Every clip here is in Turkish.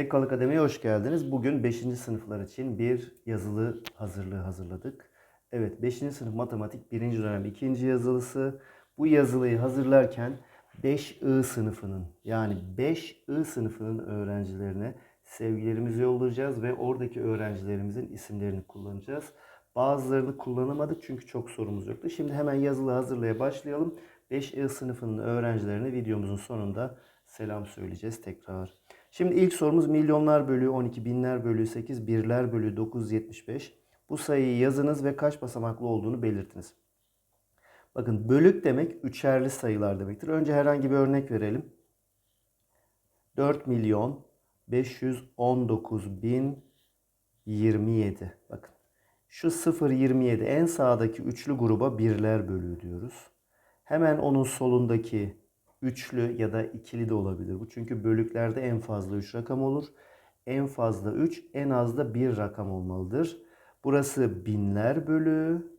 Tekkal Akademi'ye hoş geldiniz. Bugün 5. sınıflar için bir yazılı hazırlığı hazırladık. Evet 5. sınıf matematik 1. dönem 2. yazılısı. Bu yazılıyı hazırlarken 5I sınıfının yani 5I sınıfının öğrencilerine sevgilerimizi yollayacağız ve oradaki öğrencilerimizin isimlerini kullanacağız. Bazılarını kullanamadık çünkü çok sorumuz yoktu. Şimdi hemen yazılı hazırlaya başlayalım. 5I sınıfının öğrencilerine videomuzun sonunda selam söyleyeceğiz tekrar. Şimdi ilk sorumuz milyonlar bölü 12, binler bölü 8, birler bölü 975. Bu sayıyı yazınız ve kaç basamaklı olduğunu belirtiniz. Bakın bölük demek üçerli sayılar demektir. Önce herhangi bir örnek verelim. 4 milyon 519 bin 27. Bakın şu 0,27 en sağdaki üçlü gruba birler bölüğü diyoruz. Hemen onun solundaki üçlü ya da ikili de olabilir bu. Çünkü bölüklerde en fazla 3 rakam olur. En fazla 3, en az da 1 rakam olmalıdır. Burası binler bölüğü.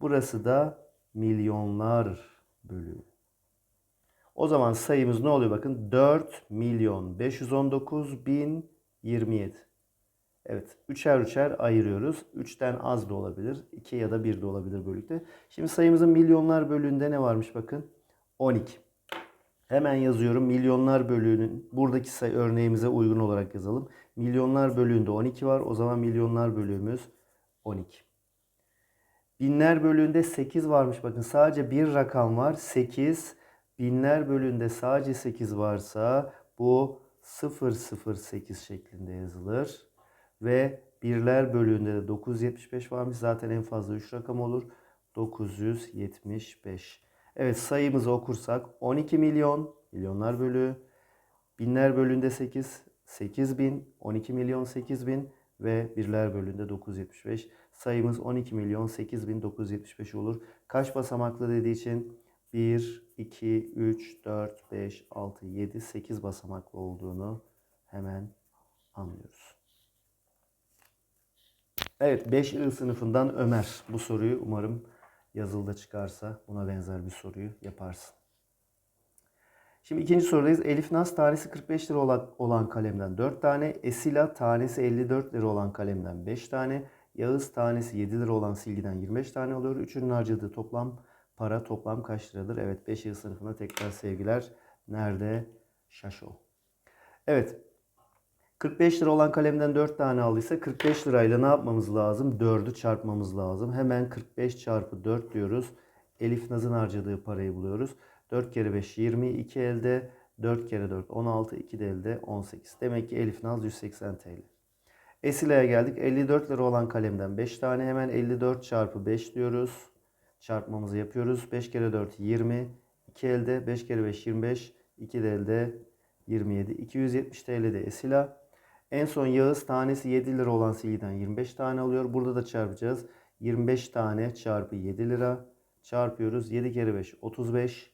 Burası da milyonlar bölüğü. O zaman sayımız ne oluyor bakın? 4 milyon 519 bin 27. Evet. Üçer üçer ayırıyoruz. 3'ten az da olabilir. 2 ya da 1 de olabilir bölükte. Şimdi sayımızın milyonlar bölüğünde ne varmış bakın? 12. Hemen yazıyorum. Milyonlar bölüğünün buradaki sayı örneğimize uygun olarak yazalım. Milyonlar bölüğünde 12 var. O zaman milyonlar bölüğümüz 12. Binler bölüğünde 8 varmış. Bakın sadece bir rakam var. 8. Binler bölüğünde sadece 8 varsa bu 008 şeklinde yazılır. Ve birler bölüğünde de 975 varmış. Zaten en fazla 3 rakam olur. 975. Evet sayımızı okursak 12 milyon, milyonlar bölüğü, binler bölüğünde 8, 8 bin, 12 milyon 8 bin ve birler bölüğünde 975. Sayımız 12 milyon 8 bin 975 olur. Kaç basamaklı dediği için 1, 2, 3, 4, 5, 6, 7, 8 basamaklı olduğunu hemen anlıyoruz. Evet 5I sınıfından Ömer bu soruyu umarım yazılıda çıkarsa buna benzer bir soruyu yaparsın. Şimdi ikinci sorudayız. Elif Naz tanesi 45 lira olan kalemden 4 tane, Esila tanesi 54 lira olan kalemden 5 tane, Yağız tanesi 7 lira olan silgiden 25 tane oluyor. Üçünün harcadığı toplam para toplam kaç liradır? Evet 5 yıl sınıfına tekrar sevgiler. Nerede? Şaşo. Evet 45 lira olan kalemden 4 tane aldıysa 45 lirayla ne yapmamız lazım? 4'ü çarpmamız lazım. Hemen 45 çarpı 4 diyoruz. Elif Naz'ın harcadığı parayı buluyoruz. 4 kere 5 20, 2 elde. 4 kere 4 16, 2 de elde 18. Demek ki Elif Naz 180 TL. Esile'ye geldik. 54 lira olan kalemden 5 tane hemen 54 çarpı 5 diyoruz. Çarpmamızı yapıyoruz. 5 kere 4 20, 2 elde. 5 kere 5 25, 2 de elde 27. 270 TL de Esila. En son Yağız tanesi 7 lira olan silgiden 25 tane alıyor. Burada da çarpacağız. 25 tane çarpı 7 lira çarpıyoruz. 7 kere 5 35.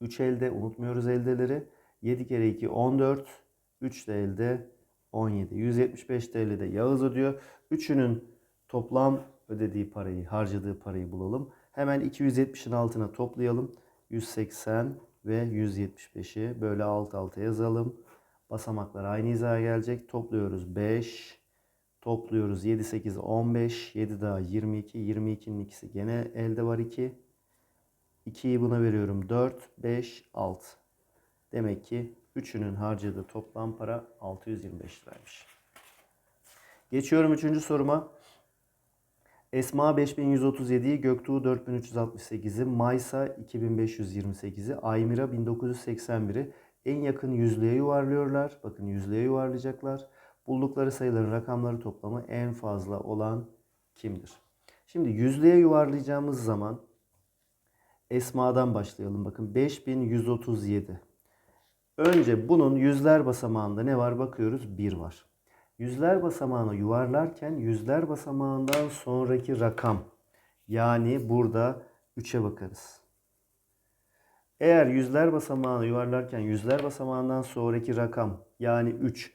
3 elde unutmuyoruz eldeleri. 7 kere 2 14. 3 de elde 17. 175 TL de Yağız ödüyor. Üçünün toplam ödediği parayı, harcadığı parayı bulalım. Hemen 270'in altına toplayalım. 180 ve 175'i böyle alt alta yazalım. Basamaklar aynı hizaya gelecek. Topluyoruz 5. Topluyoruz 7, 8, 15. 7 daha 22. 22'nin ikisi gene elde var 2. 2'yi buna veriyorum 4, 5, 6. Demek ki üçünün harcadığı toplam para 625 liraymış. Geçiyorum üçüncü soruma. Esma 5137'yi, Göktuğ 4368'i, Maysa 2528'i, Aymira 1981'i en yakın yüzlüğe yuvarlıyorlar. Bakın yüzlüğe yuvarlayacaklar. Buldukları sayıların rakamları toplamı en fazla olan kimdir? Şimdi yüzlüğe yuvarlayacağımız zaman Esma'dan başlayalım. Bakın 5137. Önce bunun yüzler basamağında ne var bakıyoruz? 1 var. Yüzler basamağını yuvarlarken yüzler basamağından sonraki rakam yani burada 3'e bakarız. Eğer yüzler basamağını yuvarlarken yüzler basamağından sonraki rakam yani 3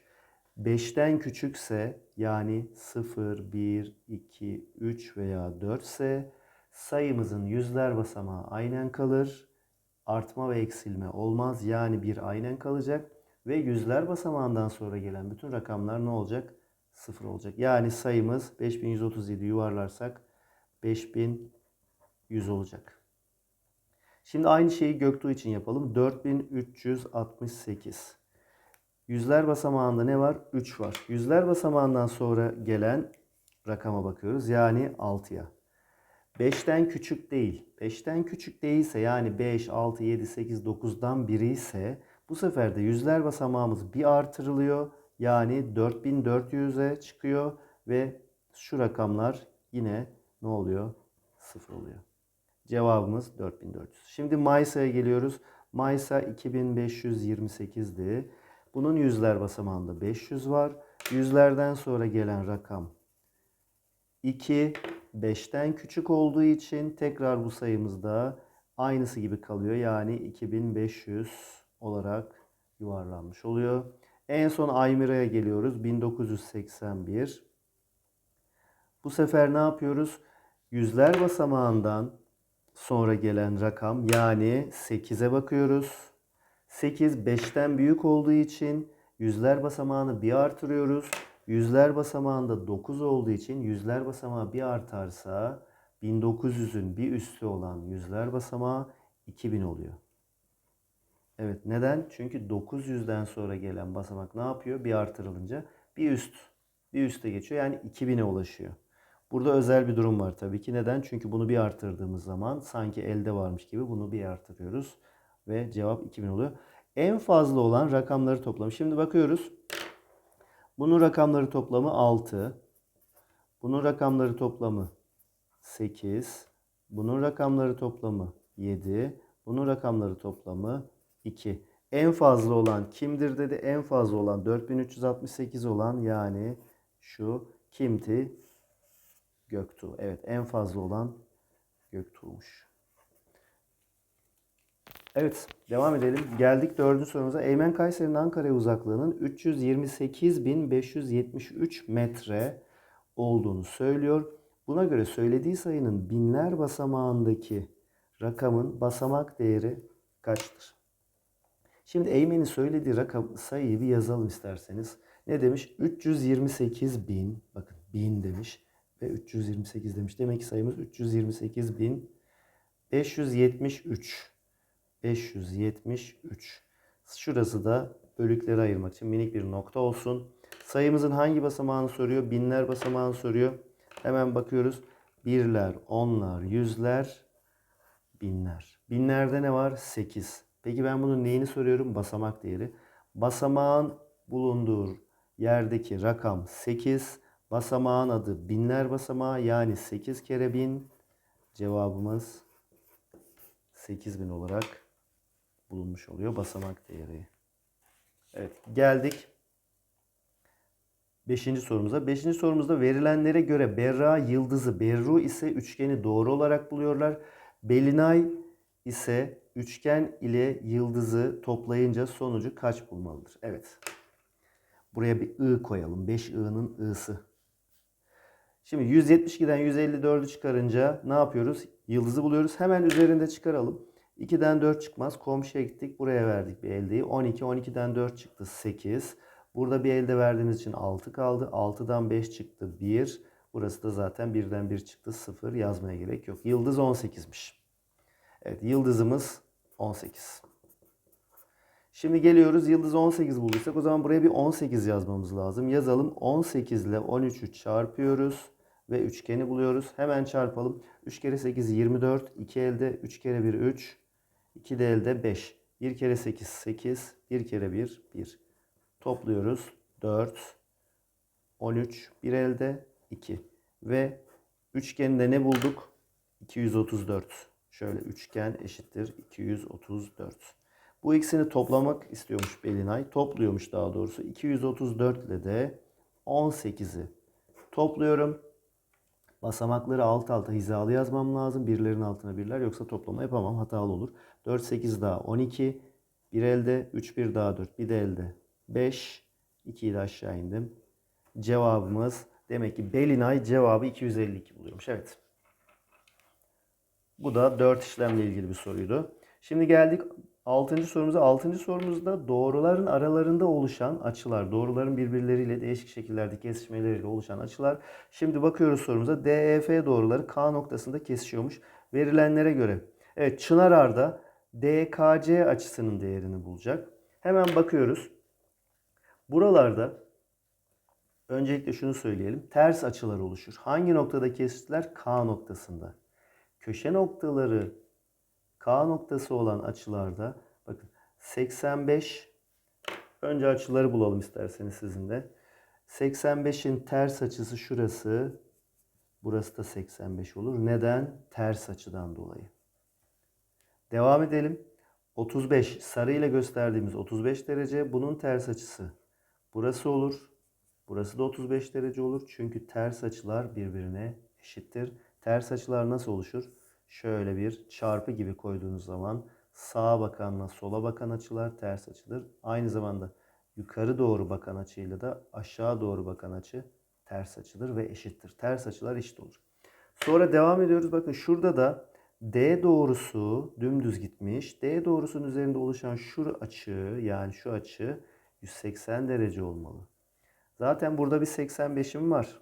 5'ten küçükse yani 0, 1, 2, 3 veya 4 ise sayımızın yüzler basamağı aynen kalır. Artma ve eksilme olmaz. Yani bir aynen kalacak Ve yüzler basamağından sonra gelen bütün rakamlar ne olacak? Sıfır olacak. Yani sayımız 5137 yuvarlarsak 5100 olacak. Şimdi aynı şeyi Göktuğ için yapalım. 4368. Yüzler basamağında ne var? 3 var. Yüzler basamağından sonra gelen rakama bakıyoruz. Yani 6'ya. 5'ten küçük değil. 5'ten küçük değilse yani 5, 6, 7, 8, 9'dan biri ise bu sefer de yüzler basamağımız bir artırılıyor. Yani 4400'e çıkıyor ve şu rakamlar yine ne oluyor? Sıfır oluyor. Cevabımız 4400. Şimdi Maysa'ya geliyoruz. Maysa 2528'di. Bunun yüzler basamağında 500 var. Yüzlerden sonra gelen rakam 2, 5'ten küçük olduğu için tekrar bu sayımızda aynısı gibi kalıyor. Yani 2500 olarak yuvarlanmış oluyor. En son Aymira'ya geliyoruz. 1981. Bu sefer ne yapıyoruz? Yüzler basamağından sonra gelen rakam yani 8'e bakıyoruz. 8 5'ten büyük olduğu için yüzler basamağını bir artırıyoruz. Yüzler basamağında 9 olduğu için yüzler basamağı bir artarsa 1900'ün bir üstü olan yüzler basamağı 2000 oluyor. Evet neden? Çünkü 900'den sonra gelen basamak ne yapıyor? Bir artırılınca bir üst bir üste geçiyor. Yani 2000'e ulaşıyor. Burada özel bir durum var tabii ki. Neden? Çünkü bunu bir artırdığımız zaman sanki elde varmış gibi bunu bir artırıyoruz. Ve cevap 2000 oluyor. En fazla olan rakamları toplamı. Şimdi bakıyoruz. Bunun rakamları toplamı 6. Bunun rakamları toplamı 8. Bunun rakamları toplamı 7. Bunun rakamları toplamı 2. En fazla olan kimdir dedi. En fazla olan 4368 olan yani şu kimti? Göktuğ. Evet en fazla olan Göktuğ'muş. Evet devam edelim. Geldik dördüncü sorumuza. Eymen Kayseri'nin Ankara'ya uzaklığının 328.573 metre olduğunu söylüyor. Buna göre söylediği sayının binler basamağındaki rakamın basamak değeri kaçtır? Şimdi Eymen'in söylediği rakam sayıyı bir yazalım isterseniz. Ne demiş? 328 bin. Bakın bin demiş ve 328 demiş. Demek ki sayımız 328 bin 573. 573. Şurası da bölükleri ayırmak için minik bir nokta olsun. Sayımızın hangi basamağını soruyor? Binler basamağını soruyor. Hemen bakıyoruz. Birler, onlar, yüzler, binler. Binlerde ne var? 8. Peki ben bunun neyini soruyorum? Basamak değeri. Basamağın bulunduğu yerdeki rakam 8. Basamağın adı binler basamağı yani 8 kere 1000. Cevabımız 8000 olarak bulunmuş oluyor basamak değeri. Evet geldik 5. sorumuza. 5. sorumuzda verilenlere göre Berra yıldızı Berru ise üçgeni doğru olarak buluyorlar. Belinay ise üçgen ile yıldızı toplayınca sonucu kaç bulmalıdır? Evet. Buraya bir I koyalım. 5 I'nın I'sı. Şimdi 172'den 154'ü çıkarınca ne yapıyoruz? Yıldızı buluyoruz. Hemen üzerinde çıkaralım. 2'den 4 çıkmaz. Komşuya gittik. Buraya verdik bir eldeyi. 12. 12'den 4 çıktı. 8. Burada bir elde verdiğimiz için 6 kaldı. 6'dan 5 çıktı. 1. Burası da zaten 1'den 1 çıktı. 0 yazmaya gerek yok. Yıldız 18'miş. Evet yıldızımız 18. Şimdi geliyoruz yıldız 18 bulduysak o zaman buraya bir 18 yazmamız lazım. Yazalım 18 ile 13'ü çarpıyoruz ve üçgeni buluyoruz. Hemen çarpalım. 3 kere 8 24. 2 elde 3 kere 1 3. 2 de elde 5. 1 kere 8 8. 1 kere 1 1. Topluyoruz. 4. 13. 1 elde 2. Ve üçgende ne bulduk? 234. Şöyle üçgen eşittir 234. Bu ikisini toplamak istiyormuş Belinay. Topluyormuş daha doğrusu. 234 ile de 18'i topluyorum. Basamakları alt alta hizalı yazmam lazım. Birlerin altına birler yoksa toplama yapamam. Hatalı olur. 4 8 daha 12. Bir elde 3 1 daha 4. Bir de elde 5. 2'yi de aşağı indim. Cevabımız demek ki Belinay cevabı 252 buluyormuş. Evet. Bu da 4 işlemle ilgili bir soruydu. Şimdi geldik Altıncı sorumuza. Altıncı sorumuzda doğruların aralarında oluşan açılar, doğruların birbirleriyle değişik şekillerde kesişmeleriyle oluşan açılar. Şimdi bakıyoruz sorumuza. DEF doğruları K noktasında kesişiyormuş. Verilenlere göre. Evet Çınarar'da DKC açısının değerini bulacak. Hemen bakıyoruz. Buralarda öncelikle şunu söyleyelim. Ters açılar oluşur. Hangi noktada kesiştiler? K noktasında. Köşe noktaları K noktası olan açılarda bakın 85 önce açıları bulalım isterseniz sizinle. 85'in ters açısı şurası. Burası da 85 olur. Neden? Ters açıdan dolayı. Devam edelim. 35 sarı ile gösterdiğimiz 35 derece bunun ters açısı. Burası olur. Burası da 35 derece olur. Çünkü ters açılar birbirine eşittir. Ters açılar nasıl oluşur? Şöyle bir çarpı gibi koyduğunuz zaman sağa bakanla sola bakan açılar ters açıdır. Aynı zamanda yukarı doğru bakan açıyla da aşağı doğru bakan açı ters açıdır ve eşittir. Ters açılar eşit olur. Sonra devam ediyoruz. Bakın şurada da D doğrusu dümdüz gitmiş. D doğrusunun üzerinde oluşan şu açı yani şu açı 180 derece olmalı. Zaten burada bir 85'im var.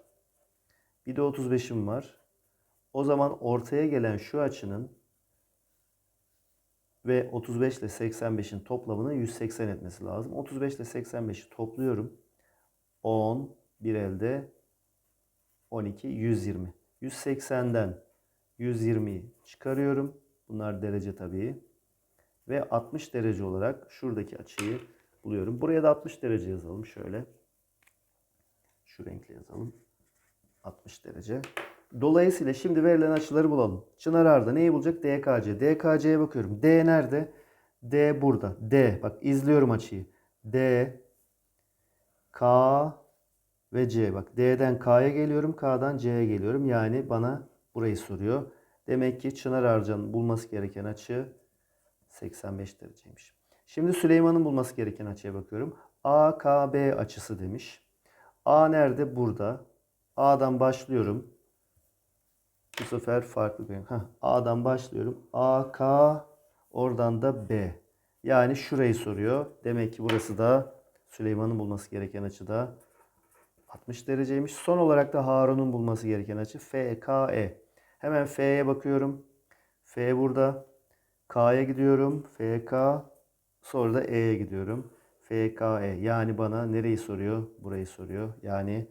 Bir de 35'im var. O zaman ortaya gelen şu açının ve 35 ile 85'in toplamının 180 etmesi lazım. 35 ile 85'i topluyorum. 10, bir elde 12, 120. 180'den 120'yi çıkarıyorum. Bunlar derece tabii. Ve 60 derece olarak şuradaki açıyı buluyorum. Buraya da 60 derece yazalım şöyle. Şu renkle yazalım. 60 derece. Dolayısıyla şimdi verilen açıları bulalım. Çınar Arda neyi bulacak? DKC. DKC'ye bakıyorum. D nerede? D burada. D. Bak izliyorum açıyı. D, K ve C. Bak D'den K'ya geliyorum. K'dan C'ye geliyorum. Yani bana burayı soruyor. Demek ki Çınar Arca'nın bulması gereken açı 85 dereceymiş. Şimdi Süleyman'ın bulması gereken açıya bakıyorum. AKB açısı demiş. A nerede? Burada. A'dan başlıyorum. Bu sefer farklı koyayım. Heh, A'dan başlıyorum. A, K, oradan da B. Yani şurayı soruyor. Demek ki burası da Süleyman'ın bulması gereken açıda 60 dereceymiş. Son olarak da Harun'un bulması gereken açı FKE. Hemen F'ye bakıyorum. F burada. K'ya gidiyorum. FK. Sonra da E'ye gidiyorum. FKE. Yani bana nereyi soruyor? Burayı soruyor. Yani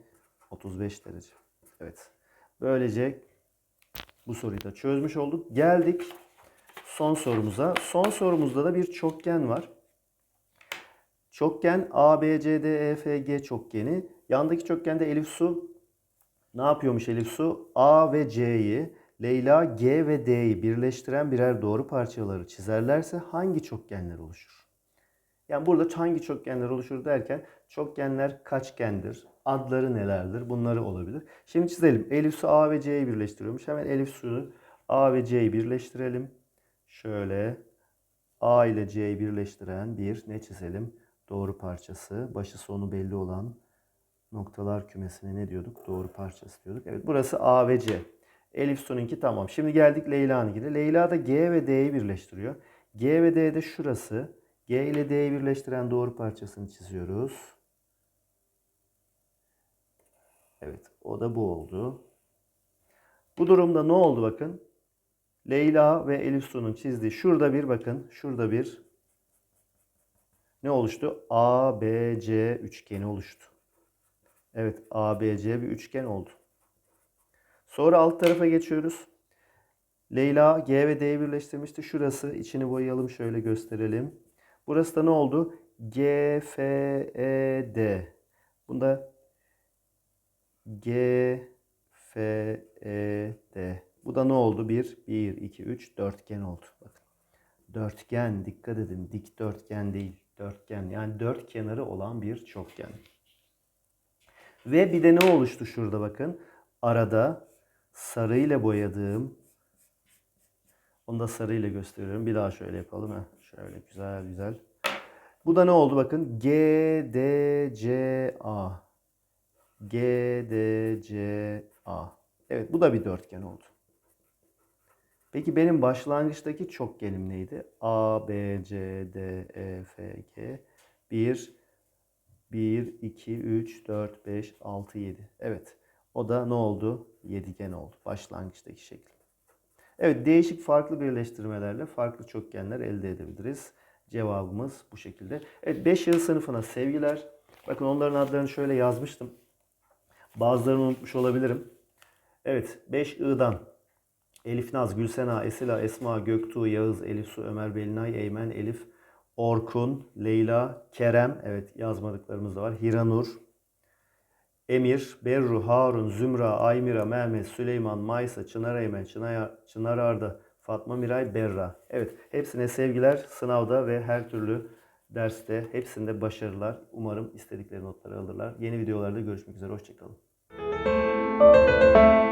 35 derece. Evet. Böylece bu soruyu da çözmüş olduk. Geldik son sorumuza. Son sorumuzda da bir çokgen var. Çokgen A, B, C, D, E, F, G çokgeni. Yandaki çokgende Elif Su ne yapıyormuş Elif Su? A ve C'yi, Leyla G ve D'yi birleştiren birer doğru parçaları çizerlerse hangi çokgenler oluşur? Yani burada hangi çokgenler oluşur derken çokgenler kaçgendir, adları nelerdir bunları olabilir. Şimdi çizelim. Elif su A ve C'yi birleştiriyormuş. Hemen Elif su'yu A ve C'yi birleştirelim. Şöyle A ile C'yi birleştiren bir ne çizelim? Doğru parçası. Başı sonu belli olan noktalar kümesine ne diyorduk? Doğru parçası diyorduk. Evet burası A ve C. Elif su'nunki tamam. Şimdi geldik Leyla'nınkine. Leyla da G ve D'yi birleştiriyor. G ve D de şurası. G ile D'yi birleştiren doğru parçasını çiziyoruz. Evet o da bu oldu. Bu durumda ne oldu bakın. Leyla ve Elif Su'nun çizdiği şurada bir bakın. Şurada bir ne oluştu? ABC üçgeni oluştu. Evet ABC bir üçgen oldu. Sonra alt tarafa geçiyoruz. Leyla G ve D'yi birleştirmişti. Şurası içini boyayalım şöyle gösterelim. Burası da ne oldu? G, F, E, D. Bunda G, F, E, D. Bu da ne oldu? 1, 1, 2, 3 dörtgen oldu. Bakın. Dörtgen dikkat edin. Dik dörtgen değil. Dörtgen yani dört kenarı olan bir çokgen. Ve bir de ne oluştu şurada bakın. Arada sarı ile boyadığım onu da sarı ile gösteriyorum. Bir daha şöyle yapalım. Heh. Şöyle güzel güzel. Bu da ne oldu bakın. G, D, C, A. G, D, C, A. Evet bu da bir dörtgen oldu. Peki benim başlangıçtaki çokgenim neydi? A, B, C, D, E, F, G. 1, 1, 2, 3, 4, 5, 6, 7. Evet. O da ne oldu? Yedigen oldu. Başlangıçtaki şekil. Evet değişik farklı birleştirmelerle farklı çokgenler elde edebiliriz. Cevabımız bu şekilde. Evet 5 yıl sınıfına sevgiler. Bakın onların adlarını şöyle yazmıştım. Bazılarını unutmuş olabilirim. Evet 5 I'dan Elif Naz, Gülsena, Esila, Esma, Göktuğ, Yağız, Elif Su, Ömer, Belinay, Eymen, Elif, Orkun, Leyla, Kerem. Evet yazmadıklarımız da var. Hiranur, Emir, Berru, Harun, Zümra, Aymira, Mehmet, Süleyman, Maysa, Çınar Eymen, Çınar, Çınar Arda, Fatma Miray, Berra. Evet hepsine sevgiler sınavda ve her türlü derste hepsinde başarılar. Umarım istedikleri notları alırlar. Yeni videolarda görüşmek üzere. Hoşçakalın. Música